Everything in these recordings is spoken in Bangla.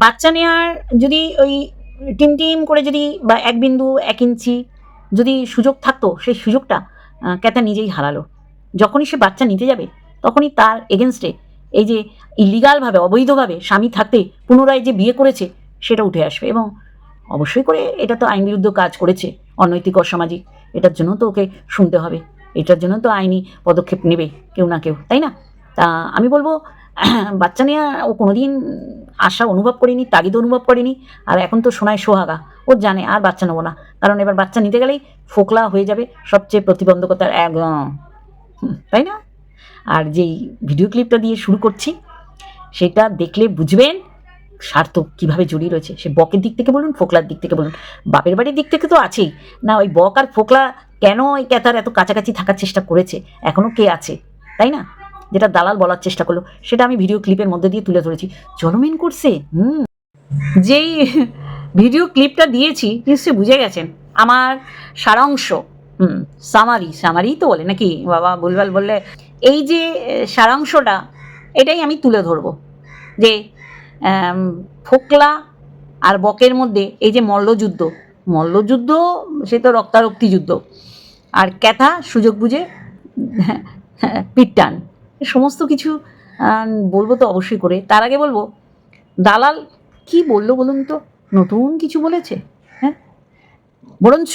বাচ্চা নেওয়ার যদি ওই টিম টিম করে যদি বা এক বিন্দু, এক ইঞ্চি যদি সুযোগ থাকতো, সেই সুযোগটা ক্যাতা নিজেই হারালো। যখনই সে বাচ্চা নিতে যাবে, তখনই তার এগেনস্টে এই যে ইলিগালভাবে অবৈধভাবে স্বামী থাকতে পুনরায় যে বিয়ে করেছে, সেটা উঠে আসবে এবং অবশ্যই করে এটা তো আইন বিরুদ্ধ কাজ করেছে, অনৈতিক, অসামাজিক। এটার জন্য তো ওকে শুনতে হবে। এটার জন্য তো আইনি পদক্ষেপ নেবে কেউ না কেউ, তাই না? তা আমি বলব বাচ্চা নিয়ে ও কোনোদিন আশা অনুভব করিনি তাগিদ অনুভব করেনি, আর এখন তো শোনায় সোহাগা, ও জানে আর বাচ্চা নেব না। কারণ এবার বাচ্চা নিতে গেলেই ফোকলা হয়ে যাবে সবচেয়ে প্রতিবন্ধকতার এক তাই না? আর যেই ভিডিও ক্লিপটা দিয়ে শুরু করছি, সেটা দেখলে বুঝবেন স্বার্থ কীভাবে জড়িয়ে রয়েছে। সে বকের দিক থেকে বলুন, ফোকলার দিক থেকে বলুন, বাপের বাড়ির দিক থেকে তো আছেই। না, ওই বক আর ফোকলা কেন ওই ক্যাথার এত কাছাকাছি থাকার চেষ্টা করেছে? এখনও কে আছে? তাই না? যেটা দালাল বলার চেষ্টা করল, সেটা আমি ভিডিও ক্লিপের মধ্যে দিয়ে তুলে ধরেছি। জলমেন করছে হুম। যেই ভিডিও ক্লিপটা দিয়েছি, নিশ্চয়ই বুঝে গেছেন, আমার সারাংশ, হুম সামারি সামারি তো বলে নাকি? বাবা, ভুলভাল বললে। এই যে সারাংশটা, এটাই আমি তুলে ধরবো। যে ফোকলা আর বকের মধ্যে এই যে মল্লযুদ্ধ মল্লযুদ্ধ, সে তো রক্তারক্তি যুদ্ধ। আর ক্যাথা, সুযোগ বুঝে পিটটান। সমস্ত কিছু বলব তো অবশ্যই করে। তার আগে বলব, দালাল কি বলল বলুন তো? নতুন কিছু বলেছে? হ্যাঁ? বরঞ্চ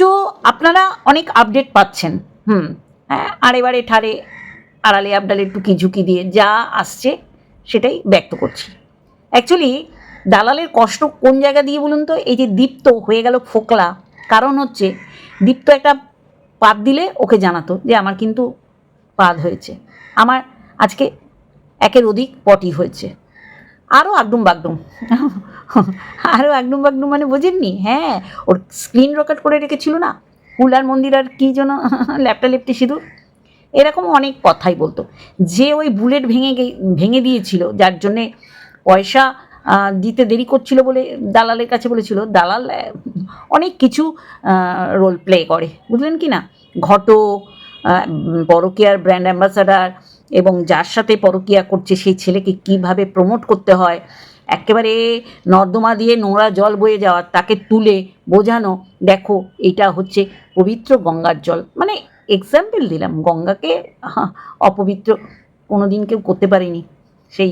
আপনারা অনেক আপডেট পাচ্ছেন। হুম হ্যাঁ আর এবারে ঠারে আড়ালে আবডালে টুকি ঝুঁকি দিয়ে যা আসছে সেটাই ব্যক্ত করছি। অ্যাকচুয়ালি দালালের কষ্ট কোন জায়গা দিয়ে বলুন তো? এই যে দীপ্ত হয়ে গেল ফোকলা, কারণ হচ্ছে দীপ্ত একটা পাত দিলে ওকে জানাতো যে আমার কিন্তু পাদ হয়েছে। আমার আজকে একের অধিক পটি হয়েছে। আরও আগডুম বাগডুম। আরও আগডুম বাগডুম মানে বোঝেননি? হ্যাঁ ওর স্ক্রিন রেকর্ড করে রেখেছিল না? হুলার মন্দির আর কী যেন ল্যাপটা লেপটে সিঁদুর? এরকম অনেক কথাই বলতো। যে ওই বুলেট ভেঙে ভেঙে দিয়েছিল, যার জন্যে পয়সা দিতে দেরি করছিল বলে দালালের কাছে বলেছিল, দালাল অনেক কিছু রোল প্লে করে। বুঝলেন কি না? ঘটক পরকীয়ার ব্র্যান্ড অ্যাম্বাসাডার এবং যার সাথে পরকীয়া করছে সেই ছেলেকে কীভাবে প্রমোট করতে হয়, একেবারে নর্দমা দিয়ে নোংরা জল বয়ে যাওয়া, তাকে তুলে বোঝানো, দেখো এটা হচ্ছে পবিত্র গঙ্গার জল। মানে এক্সাম্পল দিলাম, গঙ্গাকে অপবিত্র কোনো দিন কেউ করতে পারেনি। সেই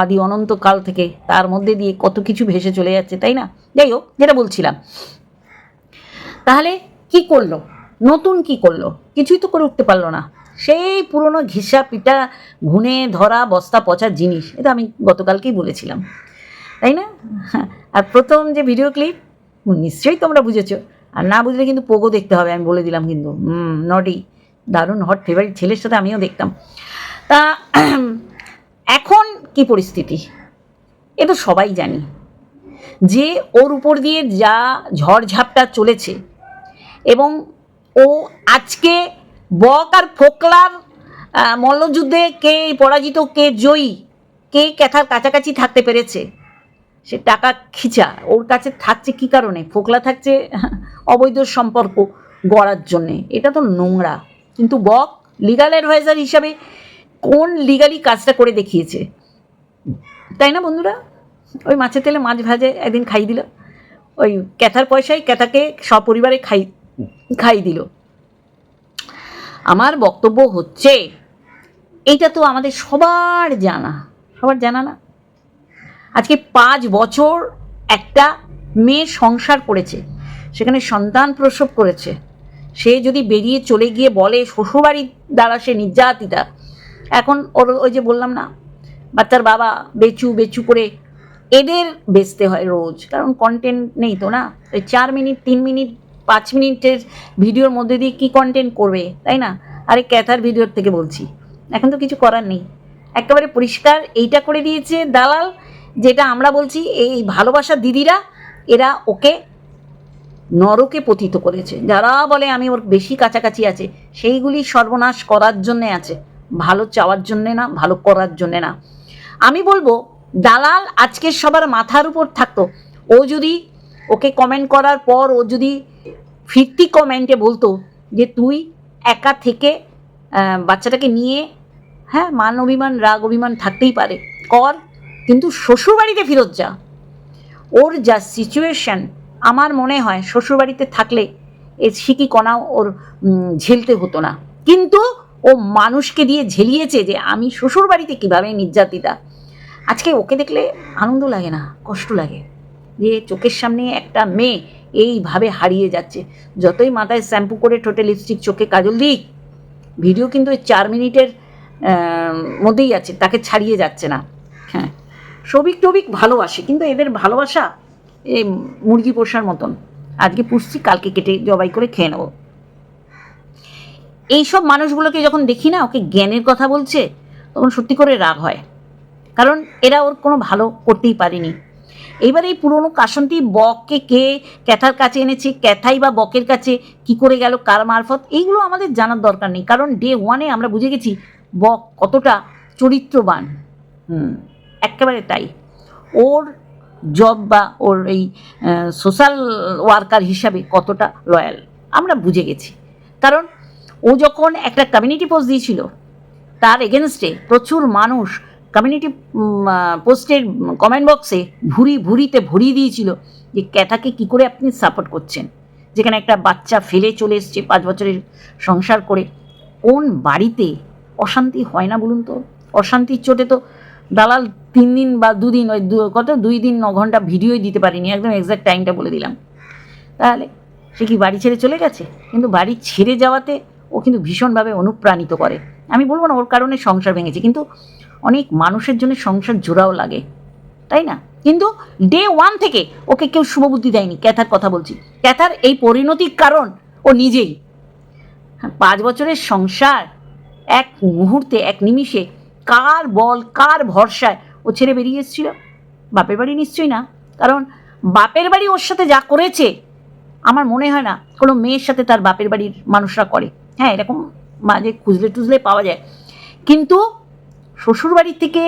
আদি অনন্তকাল থেকে তার মধ্যে দিয়ে কত কিছু ভেসে চলে যাচ্ছে, তাই না? যাই হোক, যেটা বলছিলাম। তাহলে কি করল? নতুন কি করল? কিছুই তো করে উঠতে পারল না। সেই পুরনো ঘিসা পিটা ঘুনে ধরা, বস্তা পচা জিনিস, এটা আমি গতকালকেই বলেছিলাম। তাই না? আর প্রথম যে ভিডিও ক্লিপ, নিশ্চয়ই তোমরা বুঝেছ। আর না বুঝলে কিন্তু পোগো দেখতে হবে, আমি বলে দিলাম কিন্তু। নটি দারুণ হট ফেভারিট ছেলের সাথে আমিও দেখতাম। তা, এখন কি পরিস্থিতি? এ তো সবাই জানি। যে ওর উপর দিয়ে যা ঝড়ঝাপটা চলেছে এবং ও আজকে বক আর ফোকলার মল্লযুদ্ধে কে পরাজিত, কে জয়ী, কে ক্যাথার কাছাকাছি থাকতে পেরেছে, সে টাকা খিচা, ওর কাছে থাকছে কি কারণে? ফোকলা থাকছে অবৈধ সম্পর্ক গড়ার জন্যে। এটা তো নোংরা। কিন্তু বক লিগাল অ্যাডভাইজার হিসাবে কোন লিগালি কাজটা করে দেখিয়েছে? তাই না বন্ধুরা? ওই মাছের তেলে মাছ ভাজে একদিন খাই দিল। ওই ক্যাথার পয়সায় ক্যাথাকে সপরিবারে খাই খাই দিল। আমার বক্তব্য হচ্ছে এটা তো আমাদের সবার জানা। সবার জানা না? আজকে পাঁচ বছর একটা মেয়ে সংসার করেছে, সেখানে সন্তান প্রসব করেছে। সে যদি বেরিয়ে চলে গিয়ে বলে শ্বশুরবাড়ির দ্বারা সে নির্যাতিতা, এখন ওর ওই যে বললাম না, বাচ্চার বাবা বেচু বেচু করে এদের বেচতে হয় রোজ, কারণ কন্টেন্ট নেই তো না? ওই চার মিনিট, তিন মিনিট পাঁচ মিনিটের ভিডিওর মধ্যে দিয়ে কী কন্টেন্ট করবে, তাই না? আরে ক্যাথার ভিডিওর থেকে বলছি। এখন তো কিছু করার নেই। একেবারে পরিষ্কার এইটা করে দিয়েছে দালাল, যেটা আমরা বলছি এই ভালোবাসার দিদিরা, এরা ওকে নরকে পতিত করেছে। যারা বলে আমি ওর বেশি কাছাকাছি আছে, সেইগুলি সর্বনাশ করার জন্যে আছে। ভালো চাওয়ার জন্যে না, ভালো করার জন্যে না। আমি বলব, দালাল আজকে সবার মাথার উপর থাকতো। ও যদি ওকে কমেন্ট করার পর ও যদি ফিরতি কমেন্টে বলতো যে তুই একা থেকে বাচ্চাটাকে নিয়ে হ্যাঁ মান অভিমান, রাগ অভিমান থাকতেই পারে। কর, কিন্তু শ্বশুরবাড়িতে ফেরত যা। ওর যা সিচুয়েশন আমার মনে হয় শ্বশুরবাড়িতে থাকলে এ সিকি কণাও ওর ঝেলতে হতো না। কিন্তু ও মানুষকে দিয়ে ঝেলিয়েছে যে আমি শ্বশুরবাড়িতে কীভাবে নির্যাতিতা। আজকে ওকে দেখলে আনন্দ লাগে না, কষ্ট লাগে। যে চোখের সামনে একটা মেয়ে এইভাবে হারিয়ে যাচ্ছে। যতই মাথায় শ্যাম্পু করে ঠোঁটে লিপস্টিক চোখে কাজল দিক ভিডিও কিন্তু ওই চার মিনিটের মধ্যেই আছে, তাকে ছাড়িয়ে যাচ্ছে না। হ্যাঁ সবিক টবিক ভালোবাসে, কিন্তু এদের ভালোবাসা এই মুরগি পোষার মতন। আজকে পুষছি, কালকে কেটে জবাই করে খেয়ে নেব। এইসব মানুষগুলোকে যখন দেখি না, ওকে জ্ঞানের কথা বলছে, তখন সত্যি করে রাগ হয়। কারণ এরা ওর কোনো ভালো করতেই পারেনি। এইবার এই পুরনো কাসন্তি বককে কে ক্যাথার কাছে এনেছে, ক্যাথাই বা বকের কাছে কি করে গেল, কার মারফত, এইগুলো আমাদের জানার দরকার নেই। কারণ ডে ওয়ানে আমরা বুঝে গেছি বক কতটা চরিত্রবান। হুম, একেবারে তাই। ওর জব বা ওর এই সোশ্যাল ওয়ার্কার হিসাবে কতটা লয়াল আমরা বুঝে গেছি। কারণ ও যখন একটা কমিউনিটি পোস্ট দিয়েছিল, তার এগেনস্টে প্রচুর মানুষ কমিউনিটি পোস্টের কমেন্ট বক্সে ভুরি, ভুরিতে ভরিয়ে দিয়েছিল যে ক্যাথাকে কি করে আপনি সাপোর্ট করছেন? যেখানে একটা বাচ্চা ফেলে চলে এসছে পাঁচ বছরের সংসার করে। কোন বাড়িতে অশান্তি হয় না বলুন তো? অশান্তির চোটে তো দালাল তিন দিন বা দুদিন, ওই কত? দুই দিন, ন ঘণ্টা ভিডিওই দিতে পারিনি। একদম এক্সাক্ট টাইমটা বলে দিলাম। তাহলে সে কি বাড়ি ছেড়ে চলে গেছে? কিন্তু বাড়ি ছেড়ে যাওয়াতে ও কিন্তু ভীষণভাবে অনুপ্রাণিত করে। আমি বলব না, ওর কারণে সংসার ভেঙেছে। কিন্তু অনেক মানুষের জন্য সংসার জোড়াও লাগে তাই না? কিন্তু ডে ওয়ান থেকে ওকে কেউ শুভবুদ্ধি দেয়নি ক্যাথার কথা বলছি। ক্যাথার এই পরিণতির কারণ ও নিজেই। হ্যাঁ, পাঁচ বছরের সংসার এক মুহূর্তে এক নিমিষে কার বল কার ভরসায় ও ছেড়ে বেরিয়ে এসেছিল? বাপের বাড়ি নিশ্চয়ই না কারণ বাপের বাড়ি ওর সাথে যা করেছে আমার মনে হয় না কোনো মেয়ের সাথে তার বাপের বাড়ির মানুষরা করে। হ্যাঁ এরকম মাঝে খুঁজলে টুজলে পাওয়া যায়। কিন্তু শ্বশুরবাড়ির থেকে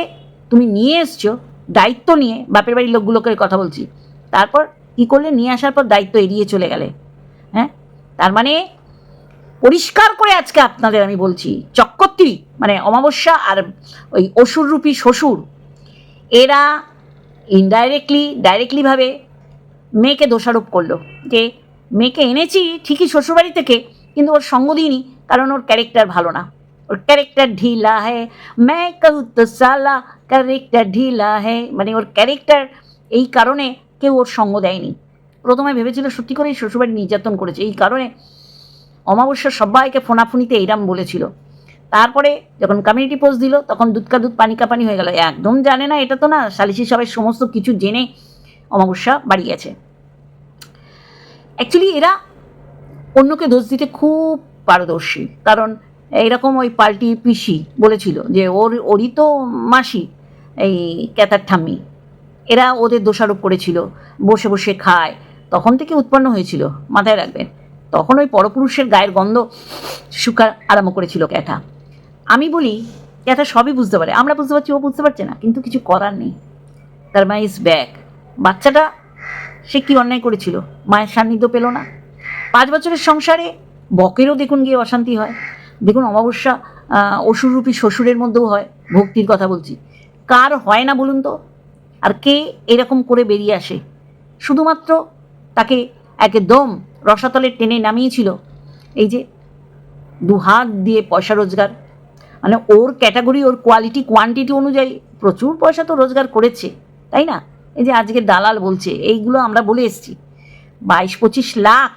তুমি নিয়ে এসছো, দায়িত্ব নিয়ে, বাপের বাড়ির লোকগুলোকে কথা বলছি। তারপর কী করলে? নিয়ে আসার পর দায়িত্ব এড়িয়ে চলে গেলে। হ্যাঁ? তার মানে পরিষ্কার করে আজকে আপনাদের আমি বলছি চক্করটি মানে অমাবস্যা আর ওই অসুররূপী শ্বশুর, এরা ইনডাইরেক্টলি ডাইরেক্টলিভাবে মেয়েকে দোষারোপ করল। যে মেয়েকে এনেছি ঠিকই শ্বশুরবাড়ি থেকে, কিন্তু ওর সঙ্গ দিইনি, কারণ ওর ক্যারেক্টার ভালো না। ওর ক্যারেক্টার ঢিলা হ্যাঁ ম্যায় कहूँ সালা ক্যারেক্টার ঢিলা হ্যাঁ মানে ওর ক্যারেক্টার এই কারণে কেউ ওর সঙ্গ দেয়নি। প্রথমে ভেবেছিল সত্যি করেই শ্বশুরবাড়ি নির্যাতন করেছে। এই কারণে অমাবস্যা সবাইকে ফোনাফুনিতে এইরাম বলেছিল। তারপরে যখন কমিউনিটি পোস্ট দিল, তখন দুধ কা দুধ পানি কা পানি হয়ে গেল। একদম জানে না এটা তো না, সালিশি সবাই সমস্ত কিছু জেনে অমাবস্যা বাড়ি গেছে। অ্যাকচুয়ালি এরা অন্যকে দোষ দিতে খুব পারদর্শী। কারণ এইরকম ওই পাল্টি পিসি বলেছিল যে ওর, ওরই তো মাসি, এই ক্যাতার ঠাম্মি। এরা ওদের দোষারোপ করেছিল, বসে বসে খায়। তখন থেকে উৎপন্ন হয়েছিল, মাথায় রাখবেন। তখন ওই পরপুরুষের গায়ের গন্ধ শুকা আরম্ভ করেছিল ক্যাথা। আমি বলি, ক্যাথা সবই বুঝতে পারে। আমরা বুঝতে পারছি, ও বুঝতে পারছে না, কিন্তু কিছু করার নেই। তার মা ইজ ব্যাক বাচ্চাটা, সে কী অন্যায় করেছিল? মায়ের সান্নিধ্য পেল না। পাঁচ বছরের সংসারে বকেরও দেখুন গিয়ে অশান্তি হয়। দেখুন, অমাবস্যা অসুররূপী শ্বশুরের মধ্যেও হয়, ভক্তির কথা বলছি। কার হয় না বলুন তো? আর কে এরকম করে বেরিয়ে আসে? শুধুমাত্র তাকে একদম রসাতলে টেনে নামিয়েছিল। এই যে দু হাত দিয়ে পয়সা রোজগার। মানে ওর ক্যাটাগরি, ওর কোয়ালিটি কোয়ান্টিটি অনুযায়ী প্রচুর পয়সা তো রোজগার করেছে, তাই না? এই যে আজকে দালাল বলছে, এইগুলো আমরা বলে এসছি। বাইশ পঁচিশ লাখ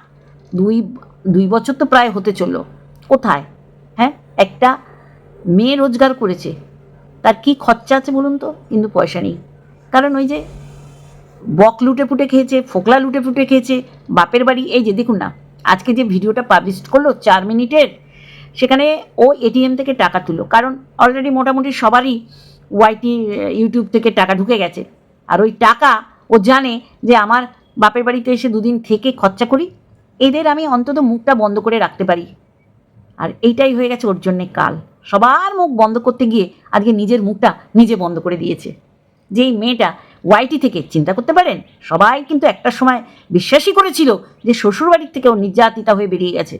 দুই দুই বছর তো প্রায় হতে চলল। কোথায়? হ্যাঁ একটা মেয়ে রোজগার করেছে। তার কি খরচা আছে বলুন তো? কিন্তু পয়সা নেই। কারণ ওই যে বক লুটে ফুটে খেয়েছে, ফোকলা লুটে ফুটে খেয়েছে, বাপের বাড়ি, এই যে দেখুন না, আজকে যে ভিডিওটা পাবলিশ করল চার মিনিটের, সেখানে ও এটিএম থেকে টাকা তুলো কারণ অলরেডি মোটামুটি সবারই ওয়াইটি ইউটিউব থেকে টাকা ঢুকে গেছে। আর ওই টাকা ও জানে যে আমার বাপের বাড়িতে এসে দুদিন থেকে খরচা করি, এদের আমি অন্তত মুখটা বন্ধ করে রাখতে পারি। আর এইটাই হয়ে গেছে ওর জন্যে কাল। সবার মুখ বন্ধ করতে গিয়ে আজকে নিজের মুখটা নিজে বন্ধ করে দিয়েছে। যেই মেয়েটা ওয়াইটি থেকে চিন্তা করতে পারেন? সবাই কিন্তু একটা সময় বিশ্বাসই করেছিল যে শ্বশুরবাড়ির থেকে ও নির্যাতিতা হয়ে বেরিয়ে গেছে।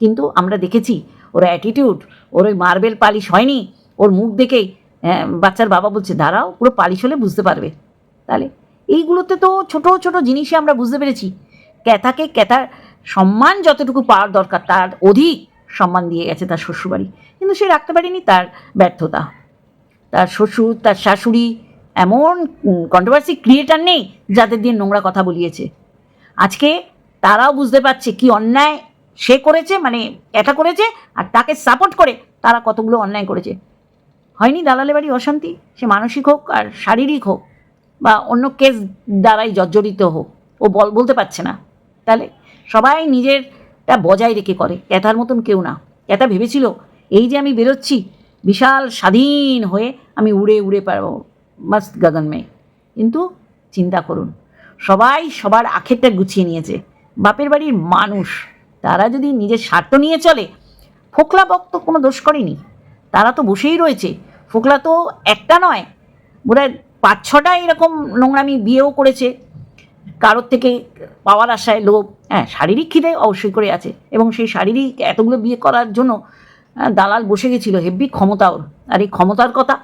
কিন্তু আমরা দেখেছি ওর অ্যাটিটিউড ওর ওই মার্বেল পালিশ হয়নি, ওর মুখ দেখেই বাচ্চার বাবা বলছে, দাঁড়াও, পুরো পালিশ হলে বুঝতে পারবে। তাহলে এইগুলোতে তো ছোট ছোট জিনিসই আমরা বুঝতে পেরেছি। ক্যাথাকে ক্যাথার সম্মান যতটুকু পাওয়ার দরকার, তার অধিক সম্মান দিয়ে গেছে তার শ্বশুরবাড়ি। কিন্তু সে রাখতে পারেনি তার ব্যর্থতা। তার শ্বশুর, তার শাশুড়ি এমন কন্ট্রোভার্সি ক্রিয়েটার নেই যাদের দিয়ে নোংরা কথা বলিয়েছে। আজকে তারাও বুঝতে পারছে কি অন্যায় সে করেছে মানে এটা করেছে আর তাকে সাপোর্ট করে তারা কতগুলো অন্যায় করেছে। হয়নি দালালে বাড়ি অশান্তি, সে মানসিক হোক আর শারীরিক হোক বা অন্য কেস দ্বারাই জর্জরিত হোক, ও বল, বলতে পারছে না। তাহলে সবাই নিজেরটা বজায় রেখে করে। ক্যাথার মতন কেউ না। ক্যাথা ভেবেছিল, এই যে আমি বেরোচ্ছি, বিশাল স্বাধীন হয়ে আমি উড়ে উড়ে পারব মাস্ত গগন মে কিন্তু চিন্তা করুন, সবাই সবার আখেরটা গুছিয়ে নিয়েছে। বাপের বাড়ির মানুষ, তারা যদি নিজের স্বার্থ নিয়ে চলে, ফোকলা বক্ত কোনো দোষ করেনি। তারা তো বসেই রয়েছে। ফোকলা তো একটা নয়, বোধহয় পাঁচ ছটা এরকম নোংরামি বিয়েও করেছে। কারোর থেকে পাওয়ার আশায় লোভ হ্যাঁ শারীরিক খিদে অবশ্যই করে আছে। এবং সেই শারীরিক এতগুলো বিয়ে করার জন্য দালাল বসে গেছিল, হেব্বি ক্ষমতা ওর। আর এই ক্ষমতার কথা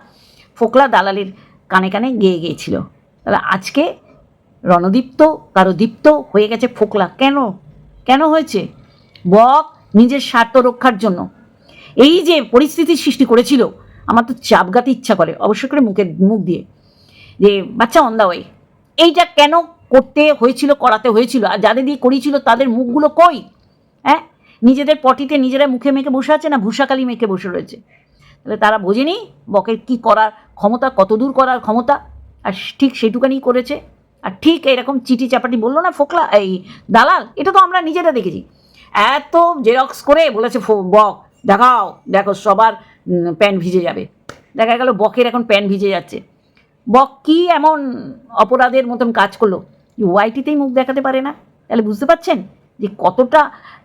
ফোকলা দালালের কানে কানে গেয়ে গিয়েছিল। তাহলে আজকে রণদীপ্ত, কারও দীপ্ত হয়ে গেছে ফোকলা। কেন? কেন হয়েছে? বক নিজের স্বার্থ রক্ষার জন্য। এই যে পরিস্থিতির সৃষ্টি করেছিল, আমার তো চাপগাতে ইচ্ছা করে, অবশ্যই করে মুখের মুখ দিয়ে। যে, বাচ্চা অন দা ওয়ে এইটা কেন করতে হয়েছিল, করাতে হয়েছিল। আর যাদের দিয়ে করিয়েছিল, তাদের মুখগুলো কই? হ্যাঁ? নিজেদের পটিতে নিজেরা মুখে মেখে বসে আছে না ভূষাকালি মেখে বসে রয়েছে? তাহলে তারা বোঝেনি বকের কি করার ক্ষমতা কত দূর করার ক্ষমতা? আর ঠিক সেটুকানি করেছে। আর ঠিক এরকম চিঠি চাপাটি বলল না ফোকলা, এই দালাল? এটা তো আমরা নিজেরা দেখেছি। এত জেরক্স করে বলেছে বক, দেখাও, দেখো সবার প্যান্ট ভিজে যাবে। দেখা গেল বকের এখন প্যান্ট ভিজে যাচ্ছে। বক কি এমন অপরাধের মতন কাজ করল? ওয়াইটিতেই মুখ দেখাতে পারে না। তাহলে বুঝতে পারছেন যে কতটা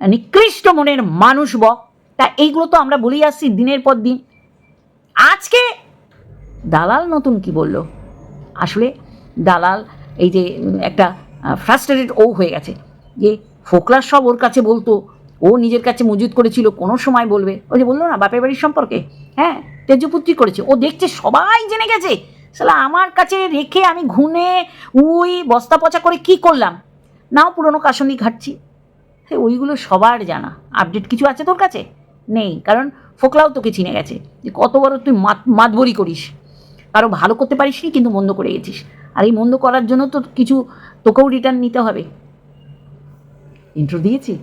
নিকৃষ্ট মনের মানুষ বক তা এইগুলো তো আমরা বলেই আসছি দিনের পর দিন। আজকে দালাল নতুন কি বলল? আসলে দালাল এই যে একটা ফ্রাস্ট্রেটেড ও হয়ে গেছে যে ফোকলার সব ওর কাছে বলতো, ও নিজের কাছে মজুদ করেছিল, কোনো সময় বলবে। ওই যে বলল না, বাপের বাড়ির সম্পর্কে? হ্যাঁ তেজপুত্রী করেছে। ও দেখছে, সবাই জেনে গেছে। সালা আমার কাছে রেখে আমি ঘুনে উই, বস্তা পচা করে কি করলাম? নাও পুরনো কাসন্দি ঘাটছি। ওইগুলো সবার জানা। আপডেট কিছু আছে তোর কাছে? নেই, কারণ ফোকলাও তোকে চিনে গেছে যে কত বড় তুই মাত, মাতবরি করিস। কারও ভালো করতে পারিস নি কিন্তু মন্দ করে গেছিস। আর এই মন্দ করার জন্য তো কিছু, তোকেও রিটার্ন নিতে হবে। ইন্ট্রো দিয়েছি?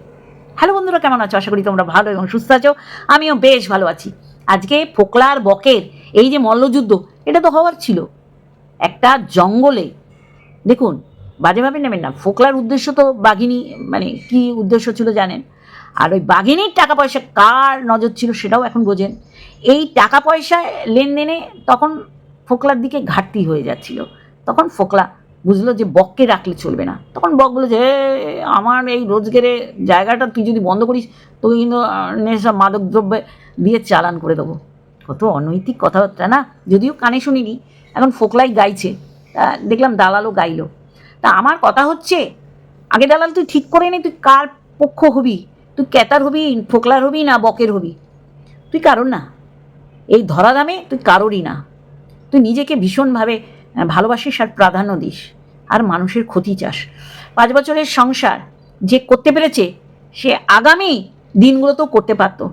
হ্যালো বন্ধুরা, কেমন আছো? আশা করি তোমরা ভালো এবং সুস্থ আছো। আমিও বেশ ভালো আছি। আজকে ফোকলার বকের এই যে মল্লযুদ্ধ এটা তো হওয়ার ছিল। একটা জঙ্গলে, দেখুন বাজেভাবে নেবেন না, ফোকলার উদ্দেশ্য তো বাঘিনী মানে কি উদ্দেশ্য ছিল জানেন? আর ওই বাঘিনীর টাকা পয়সা কার নজর ছিল সেটাও এখন বোঝেন। এই টাকা পয়সা লেনদেনে তখন ফোকলার দিকে ঘাটতি হয়ে যাচ্ছিল। তখন ফোকলা বুঝলো যে বককে রাখলে চলবে না। তখন বক বলে যে আমার এই রোজগারের জায়গাটা তুই যদি বন্ধ করিস, তোকে কিন্তু নেশা মাদক দ্রব্যে দিয়ে চালান করে দেবো। কত অনৈতিক কথাবার্তা, না? যদিও কানে শুনিনি। এখন ফোকলাই গাইছে। দেখলাম দালালও গাইলো। তা আমার কথা হচ্ছে, আগে দালাল তুই ঠিক করে নে, তুই কার পক্ষ হবি? তুই ক্যাতার হবি, ফোকলার হবি, না বকের হবি? তুই কারোর না। এই ধরা দামে তুই কারোরই না। তুই নিজেকে ভীষণভাবে ভালোবাসিস আর প্রাধান্য দিস। আর মানুষের ক্ষতি চাস। পাঁচ বছরের সংসার যে করতে পেরেছে, সে আগামী দিনগুলোতেও করতে পারতো।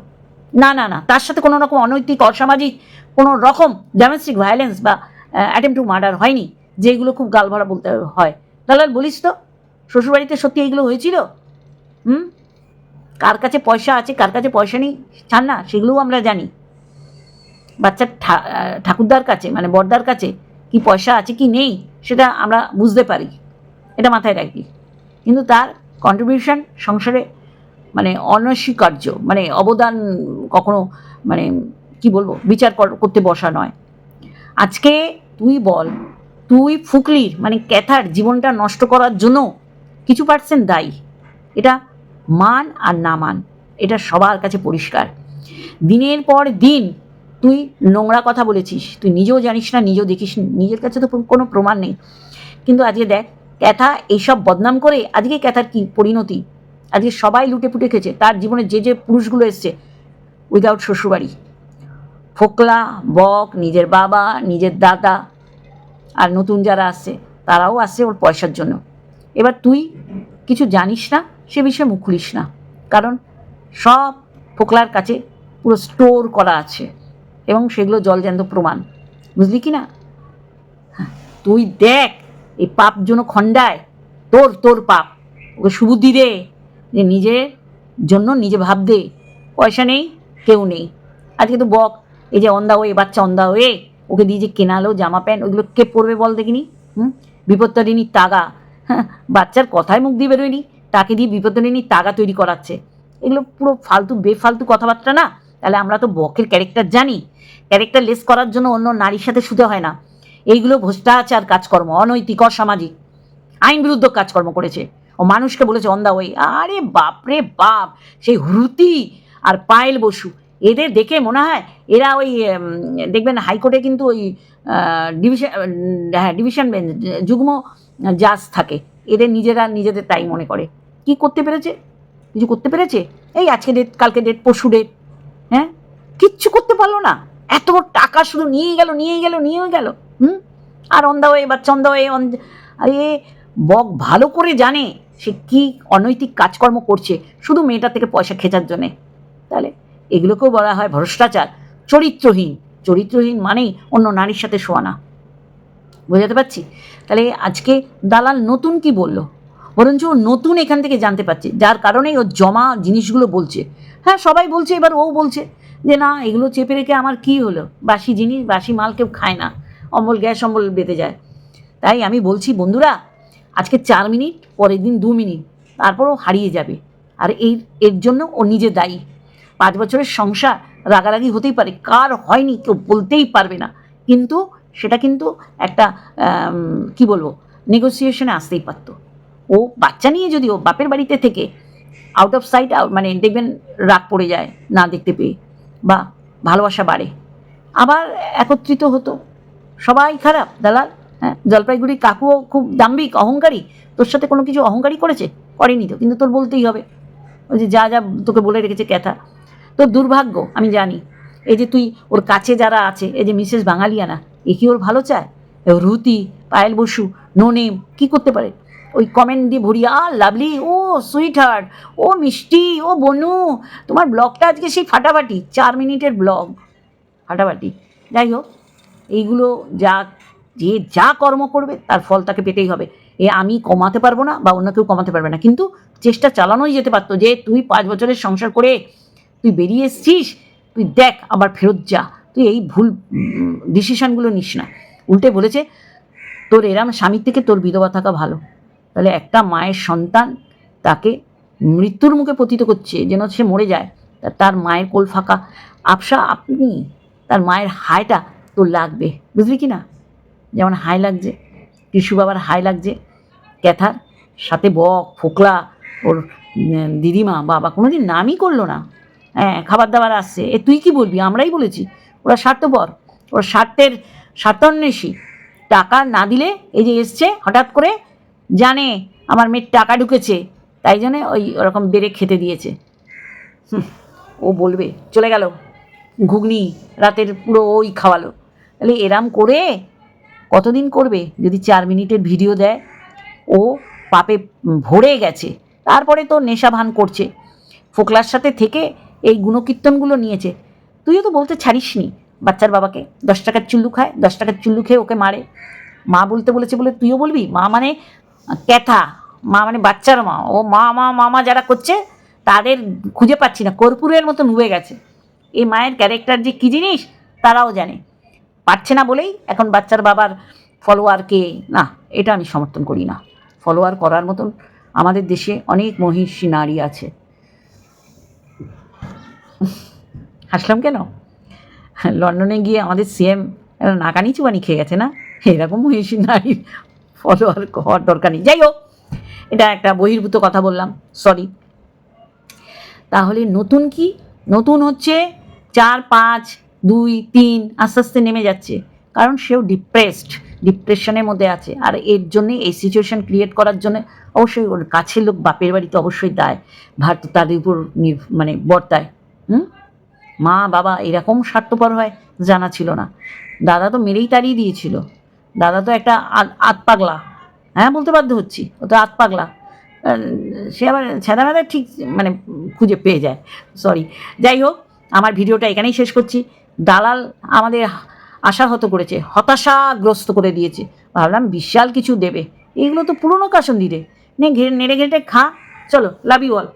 না না না, তার সাথে কোনো রকম অনৈতিক, অসামাজিক, কোনো রকম ডোমেস্টিক ভায়োলেন্স বা অ্যাটেম্প টু মার্ডার হয়নি, যেগুলো খুব গালভরা বলতে হয়। দালাল বলিস তো, শ্বশুরবাড়িতে সত্যি এইগুলো হয়েছিল? হুম? কার কাছে পয়সা আছে, কার কাছে পয়সা নেই, ছাড় না, সেগুলোও আমরা জানি। বাচ্চার ঠাকুরদার কাছে মানে বড়দার কাছে কি পয়সা আছে, কি নেই, সেটা আমরা বুঝতে পারি। এটা মাথায় রাখি কিন্তু তার কন্ট্রিবিউশন সংসারে মানে অনস্বীকার্য মানে অবদান কখনো মানে কি বলব, বিচার কর- করতে বসা নয়। আজকে তুই বল, তুই ফুকলির মানে ক্যাথার জীবনটা নষ্ট করার জন্য কিছু পার্সেন্ট দায়ী। এটা মান আর না মান, এটা সবার কাছে পরিষ্কার। দিনের পর দিন তুই নোংরা কথা বলেছিস, তুই নিজেও জানিস না, নিজেও দেখিস নিজের কাছে তো কোনো প্রমাণ নেই। কিন্তু আজকে দেখ, ক্যাথা এইসব বদনাম করে, আজকে ক্যাথার কি পরিণতি? আজকে সবাই লুটে পুটে খেয়েছে। তার জীবনে যে যে পুরুষগুলো এসছে উইদাউট শ্বশুরবাড়ি। ফোকলা বক নিজের বাবা নিজের দাদা আর নতুন যারা আসছে তারাও আসছে ওর পয়সার জন্য। এবার তুই কিছু জানিস না সে বিষয়ে মুখ খুলিস না। কারণ সব ফোকলার কাছে পুরো স্টোর করা আছে এবং সেগুলো জলজ্যান্ত প্রমাণ। বুঝলি কি না? হ্যাঁ, তুই দেখ এই পাপ জন্য খণ্ডায়। তোর তোর পাপ। ওকে সুবুদ্ধি দে। যে নিজের জন্য নিজে ভাব দে পয়সা নেই, কেউ নেই। আজকে তো বক, এই যে অন্দা হয়ে, বাচ্চা অন্দা হয়ে, ওকে দিয়ে যে কেনালো জামা প্যান্ট ওইগুলো কে পরবে বল দেখিনি? হুম? বিপত্তারিণীর তাগা। হ্যাঁ বাচ্চার কথায় মুখ দিয়ে বেরোয়নি, তাকে দিয়ে বিপত্তারিণীর তাগা তৈরি করাচ্ছে। এগুলো পুরো ফালতু, বেফালতু কথাবার্তা না? তাহলে আমরা তো বকের ক্যারেক্টার জানি। ক্যারেক্টার লেস করার জন্য অন্য নারীর সাথে শুতে হয় না। এইগুলো ভ্রষ্টাচার কাজকর্ম, অনৈতিক, অসামাজিক। আইন বিরুদ্ধ কাজকর্ম করেছে। ও মানুষকে বলেছে অন্দা ওই আরে বাপ রে বাপ, সেই হ্রুতি আর পায়েল বসু, এদের দেখে মনে হয় এরা ওই দেখবেন হাইকোর্টে কিন্তু ওই ডিভিশন হ্যাঁ ডিভিশন বেঞ্চ, যুগ্ম জাজ থাকে, এদের নিজেরা নিজেদের তাই মনে করে। কি করতে পেরেছে? কিছু করতে পেরেছে? এই আজকে ডেট, কালকে ডেট, পরশু ডেট হ্যাঁ? কিচ্ছু করতে পারল না। এত টাকা শুধু নিয়েই গেল নিয়েই গেল নিয়েই গেল, হুম? আর অন্ধা হয়ে বা চন্দা হয়ে অন্ধ- আরে, বক ভালো করে জানে। সে কি অনৈতিক কাজকর্ম করছে? শুধু মেয়েটা থেকে পয়সা খেচার জন্যে। তাহলে এগুলোকেও বলা হয় ভ্রষ্টাচার। চরিত্রহীন। চরিত্রহীন মানেই অন্য নারীর সাথে শোয়ানা বোঝাতে পারছি? তাহলে আজকে দালাল নতুন কি বলল? বরঞ্চ ও নতুন এখান থেকে জানতে পারছে। যার কারণেই ও জমা জিনিসগুলো বলছে। হ্যাঁ সবাই বলছে, এবার ও বলছে যে, না, এগুলো চেপে রেখে আমার কি হলো? বাসি জিনিস, বাসি মাল কেউ খায় না। অম্বল, গ্যাস, অম্বল বেঁধে যায়। তাই আমি বলছি, বন্ধুরা আজকে চার মিনিট, পরের দিন দু মিনিট, তারপরও হারিয়ে যাবে। আর এই, এর জন্য ও নিজে দায়ী। পাঁচ বছরের সংসার রাগারাগি হতেই পারে, কার হয়নি কেউ বলতেই পারবে না। কিন্তু সেটা কিন্তু একটা কি বলব নেগোসিয়েশনে আসতেই পারতো। ও বাচ্চা নিয়ে যদি ও বাপের বাড়িতে থেকে আউট অফ সাইট মানে দেখবেন রাগ পড়ে যায় না দেখতে পেয়ে বা ভালোবাসা বাড়ে। আবার একত্রিত হতো। সবাই খারাপ, দালাল। হ্যাঁ জলপাইগুড়ি কাকুও খুব দাম্ভিক, অহংকারী। তোর সাথে কোনো কিছু অহংকারী করেছে? করেনি তো, কিন্তু তোর বলতেই হবে। ওই যে যা যা তোকে বলে রেখেছে ক্যাথা। তোর দুর্ভাগ্য, আমি জানি। এই যে তুই ওর কাছে যারা আছে, এই যে মিসেস বাঙালিয়ানা, এ কি ওর ভালো চায়? রুতি, পায়েল বসু, নো নেম, কী করতে পারে? ওই কমেন্ট দিয়ে ভরিয়ে লাভলি, ও সুইট হার্ট ও মিষ্টি, ও বনু, তোমার ব্লগটা আজকে সেই ফাটাফাটি, চার মিনিটের ব্লগ। ফাটাফাটি। যাই হোক, এইগুলো যা যে যা কর্ম করবে তার ফল তাকে পেতেই হবে। এ আমি কমাতে পারব না বা অন্য কেউ কমাতে পারবে না। কিন্তু চেষ্টা চালানোই যেতে পারতো যে তুই পাঁচ বছরের সংসার করে তুই বেরিয়ে এসছিস, তুই দেখ আবার ফেরত যা। তুই এই ভুল ডিসিশনগুলো নিস না। উল্টে বলেছে, তোর এরাম স্বামীর থেকে তোর বিধবা থাকা ভালো। তাহলে একটা মায়ের সন্তান তাকে মৃত্যুর মুখে পতিত করছে, যেন সে মরে যায়। তার মায়ের কোল ফাঁকা। আপসা আপনি তার মায়ের হায়টা তোর লাগবে। বুঝলি কি না? যেমন হাই লাগছে টিসু বাবার হাই লাগছে, ক্যাথার সাথে বক, ফোকলা, ওর দিদিমা, বাবা কোনো দিন নামই করল না। হ্যাঁ খাবার দাবার আসছে। এ, তুই কি বলবি? আমরাই বলেছি। ওরা স্বার্থপর। ওরা স্বার্থের স্বার্থান্বেষী। টাকা না দিলে এই যে এসছে, হঠাৎ করে জানে আমার মেয়ের টাকা ঢুকেছে, তাই জন্যে ওই ওরকম বেড়ে খেতে দিয়েছে। ও বলবে, চলে গেল। ঘুগনি রাতের পুরো ওই খাওয়ালো। তাহলে এরাম করে কতদিন করবে? যদি চার মিনিটের ভিডিও দেয়, ও পাপে ভরে গেছে। তারপরে তো নেশা ভান করছে। ফোকলার সাথে থেকে এই গুণকীর্তনগুলো নিয়েছে। তুইও তো বলতে ছাড়িসনি বাচ্চার বাবাকে। দশ টাকার চুল্লু খায়, দশ টাকার চুল্লু খেয়ে ওকে মারে। মা বলতে বলেছে বলে তুইও বলবি? মা মানে ক্যাথা, মা মানে বাচ্চার মা। ও মা মা মামা যারা করছে, তাদের খুঁজে পাচ্ছি না। কর্পূরের মতো নুয়ে গেছে। এই মায়ের ক্যারেক্টার যে কী জিনিস, তারাও জানে। পারছে না বলেই এখন বাচ্চার বাবার ফলোয়ারকে না, এটা আমি সমর্থন করি না। ফলোয়ার করার মতন আমাদের দেশে অনেক মহিষী নারী আছে। হাসলাম কেন? লন্ডনে গিয়ে আমাদের সিএম নাকানি চুবানি খেয়ে গেছে না? এরকম মহিষী নারীর ফলোয়ার হওয়ার দরকার নেই। যাই হোক, এটা একটা বহির্ভূত কথা বললাম সরি তাহলে নতুন কি? নতুন হচ্ছে চার পাঁচ দুই, তিন, আস্তে আস্তে নেমে যাচ্ছে। কারণ সেও ডিপ্রেসড ডিপ্রেশনের মধ্যে আছে। আর এর জন্যে এই সিচুয়েশন ক্রিয়েট করার জন্য অবশ্যই ওর কাছের লোক বাপের বাড়িতে অবশ্যই দায়। ভার তো তাদের উপর মানে বর্তায়। হুম? মা, বাবা এরকম স্বার্থপর হয় জানা ছিল না। দাদা তো মেরেই তাড়িয়ে দিয়েছিল। দাদা তো একটা আত- আতপাগলা হ্যাঁ বলতে বাধ্য হচ্ছি। ও তো হাত পাগলা। সে আবার ছেঁদা ঠিক মানে খুঁজে পেয়ে যায়। সরি যাই হোক আমার ভিডিওটা এখানেই শেষ করছি। দালাল আমাদের আশাহত করেছে, হতাশাগ্রস্ত করে দিয়েছে। ভাবলাম বিশাল কিছু দেবে। এগুলো তো পুরনো কাসন দিতে নে ঘেরে নেড়ে ঘেটে খা। চলো লাভ ইউ অল